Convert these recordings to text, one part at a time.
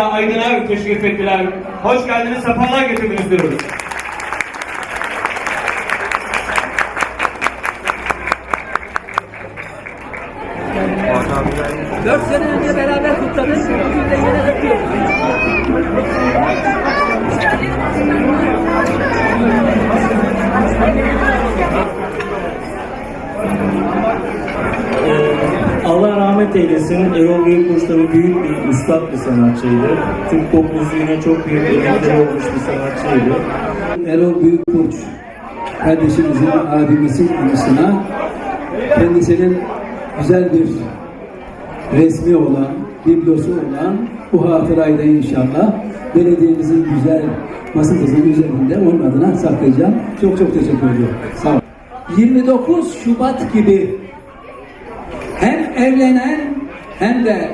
Aydın'a teşrif ettiler. Hoş geldiniz, sefalar getirdiniz diyoruz. Dört sene rahmet eylesin. Erol Büyükburç tabii büyük bir üstad bir sanatçıydı. Türk pop müziğine çok büyük emekleri olmuş bir sanatçıydı. Erol Büyükburç kardeşimizin abimizin anısına kendisinin güzel bir resmi olan, biblosu olan bu hatırayı da inşallah belediyemizin güzel masamızın üzerinde onun adına saklayacağım. Çok çok teşekkür ediyorum. Sağ olun. 29 Şubat gibi hem evlenen hem de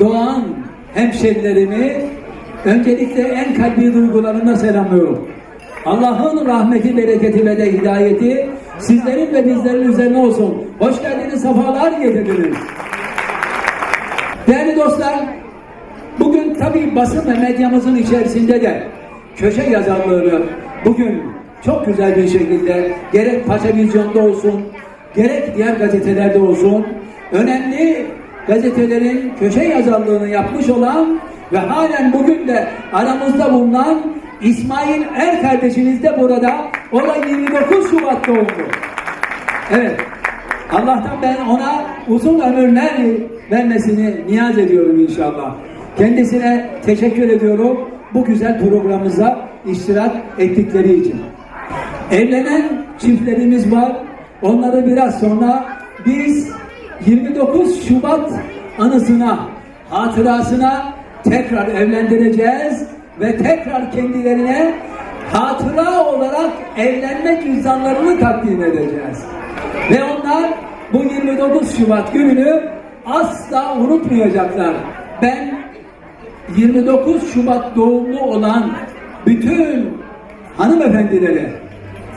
doğan hemşerilerimi öncelikle en kalbi duygularımla selamlıyorum. Allah'ın rahmeti, bereketi ve de hidayeti sizlerin ve bizlerin üzerine olsun. Hoş geldiniz, sefalar getirdiniz. Değerli dostlar, bugün tabii basın ve medyamızın içerisinde de köşe yazarlığını bugün çok güzel bir şekilde gerek Paşa Vizyon'da olsun, gerek diğer gazetelerde olsun, önemli gazetelerin köşe yazarlığını yapmış olan ve halen bugün de aramızda bulunan İsmail Er kardeşiniz de burada. O da 29 Şubat doğumlu. Evet. Allah'tan ben ona uzun ömürler vermesini niyaz ediyorum inşallah. Kendisine teşekkür ediyorum bu güzel programımıza iştirak ettikleri için. Evlenen çiftlerimiz var. Onları biraz sonra biz 29 Şubat anısına, hatırasına tekrar evlendireceğiz ve tekrar kendilerine hatıra olarak evlenme cüzdanlarını takdim edeceğiz. Ve onlar bu 29 Şubat gününü asla unutmayacaklar. Ben 29 Şubat doğumlu olan bütün hanımefendileri,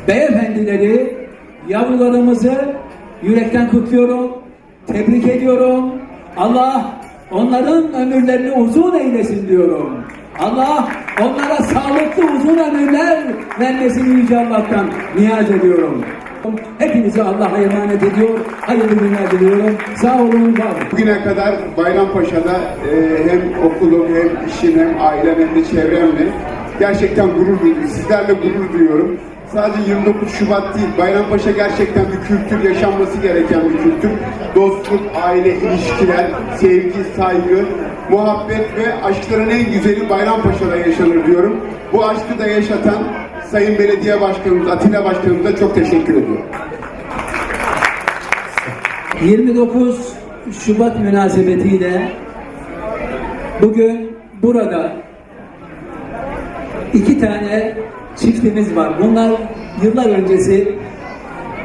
beyefendileri, yavrularımızı yürekten kutluyorum, tebrik ediyorum. Allah onların ömürlerini uzun eylesin diyorum. Allah onlara sağlıklı uzun ömürler vermesini Yüce Allah'tan niyaz ediyorum. Hepinizi Allah'a emanet ediyor. Hayırlı günler diliyorum. Sağ olun, var. Bugüne kadar Bayrampaşa'da e, hem okulum hem işim hem ailem hem de çevremle gerçekten gurur duydum. Sizlerle gurur duyuyorum. Sadece 29 Şubat değil, Bayrampaşa gerçekten bir kültür, yaşanması gereken bir kültür. Dostluk, aile, ilişkiler, sevgi, saygı, muhabbet ve aşkların en güzeli Bayrampaşa'da yaşanır diyorum. Bu aşkı da yaşatan Sayın Belediye Başkanımız, Atilla Başkanımıza çok teşekkür ediyorum. 29 Şubat münasebetiyle bugün burada iki tane çiftimiz var. Bunlar yıllar öncesi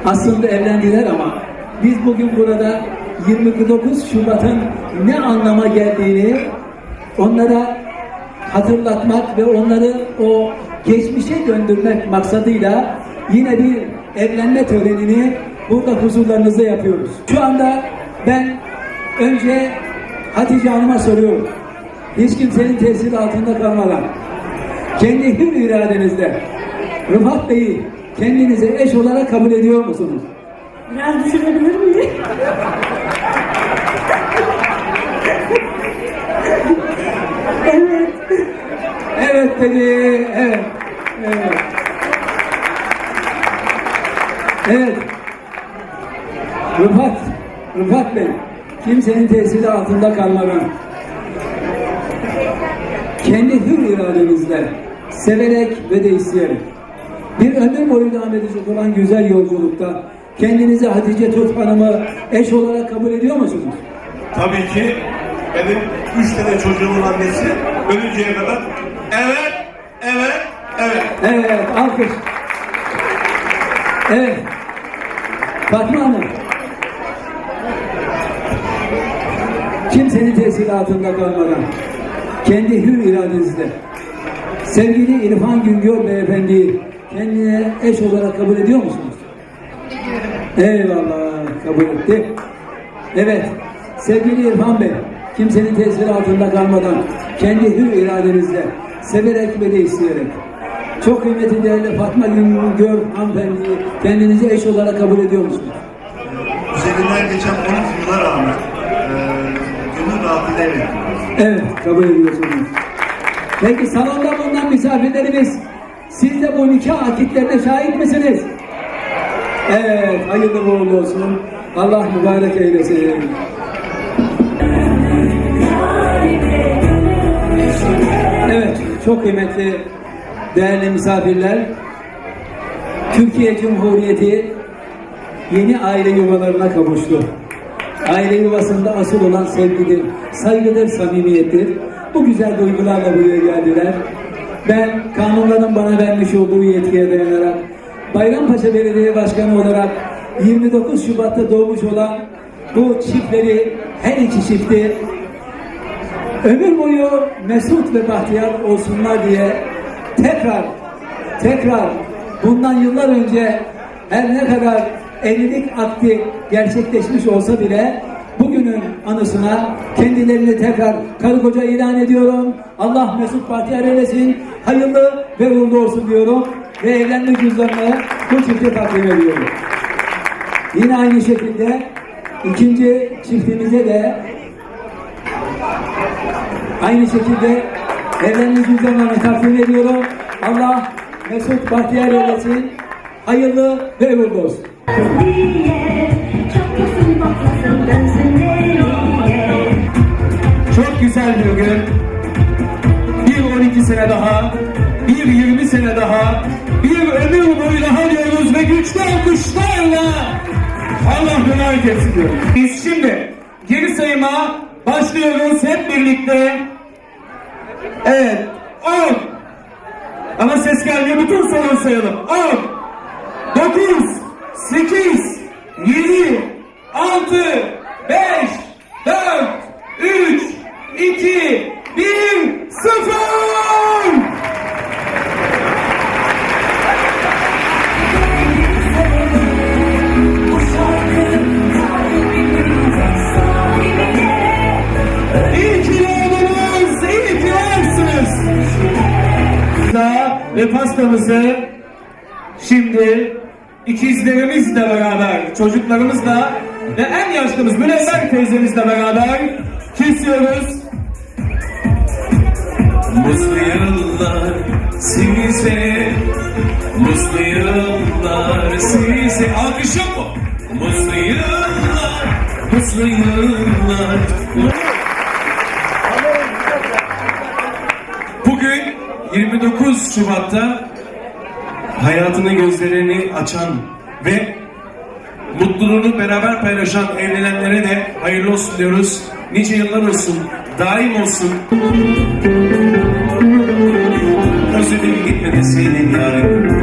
aslında evlendiler ama biz bugün burada 29 Şubat'ın ne anlama geldiğini onlara hatırlatmak ve onları o geçmişe döndürmek maksadıyla yine bir evlenme törenini burada huzurlarınızda yapıyoruz. Şu anda ben önce Hatice Hanım'a soruyorum. Hiç kimsenin tesiri altında kalmadan kendi hür iradenizle Rıfat Bey'i kendinize eş olarak kabul ediyor musunuz? Biraz düşünebilir miyim? evet. Evet dedi. Evet. Evet. Evet. Rıfat, Rıfat Bey, kimsenin tesiri altında kalmadan kendi hür iradenizle severek ve de isteyerek bir ömür boyu devam edecek olan güzel yolculukta kendinize Hatice Tut Hanım'ı eş olarak kabul ediyor musunuz? Tabii ki benim üç tane çocuğumun annesi ölünceye kadar evet, evet, evet. Evet, alkış. Evet. Fatma Hanım. Kimsenin tesiri altında kalmadan kendi hür iradenizle sevgili İrfan Güngör Beyefendi'yi kendine eş olarak kabul ediyor musunuz? Eyvallah kabul etti. Evet sevgili İrfan Bey kimsenin tesiri altında kalmadan kendi hür iradenizle, severek ve de isteyerek. Çok kıymetli değerli Fatma Güngör hanımefendiyi kendinize eş olarak kabul ediyor musunuz? Üzerinden geçen 12 yıla rağmen eee gönül rahatlığıyla. Evet, kabul ediyorsunuz. Peki salonda bulunan misafirlerimiz, siz de bu nikah akitlerine şahit misiniz? Evet, hayırlı uğurlu olsun. Allah mübarek eylesin. Evet, çok kıymetli değerli misafirler. Türkiye Cumhuriyeti yeni aile yuvalarına kavuştu. Aile yuvasında asıl olan sevgidir, saygıdır, samimiyettir. Bu güzel duygularla buraya geldiler. Ben kanunların bana vermiş olduğu yetkiye dayanarak Bayrampaşa Belediye Başkanı olarak 29 Şubat'ta doğmuş olan bu çiftleri, her iki çifti ömür boyu mesut ve bahtiyar olsunlar diye tekrar tekrar bundan yıllar önce her ne kadar evlilik akdi gerçekleşmiş olsa bile bugünün anısına kendilerini tekrar karı koca ilan ediyorum. Allah mesut bahtiyar eylesin. Hayırlı ve uğurlu olsun diyorum. Ve evlenme cüzdanını bu çifte takdim ediyorum. Yine aynı şekilde ikinci çiftimize de Aynı şekilde evlenme cüzdanlarını takdim ediyorum. Allah Mesut Bahtiyar eylesin. Hayırlı ve uğurlu olsun. diye Çatlasın patlasın dönsün Güzel bir gün. Bir 12 sene daha, bir 20 sene daha, bir ömür boyu daha diyoruz ve güçlü alkışlarla Allah mübarek etsin diyoruz. Biz şimdi geri sayıma başlıyoruz hep birlikte. Evet, 10. Ama ses gelmiyor, bütün salon sayalım. 10, 9, 8, ve pastamızı şimdi ikizlerimizle beraber, çocuklarımızla ve en yaşlımız Münevver teyzemizle beraber kesiyoruz. Mutlu yıllar size Mutlu yıllar size Alkış yok mu? Mutlu yıllar Mutlu yıllar Şubat'ta hayatını gözlerini açan ve mutluluğunu beraber paylaşan evlenenlere de hayırlı olsun diyoruz. Nice yıllar olsun, daim olsun. Özledim gitme deseydin yarın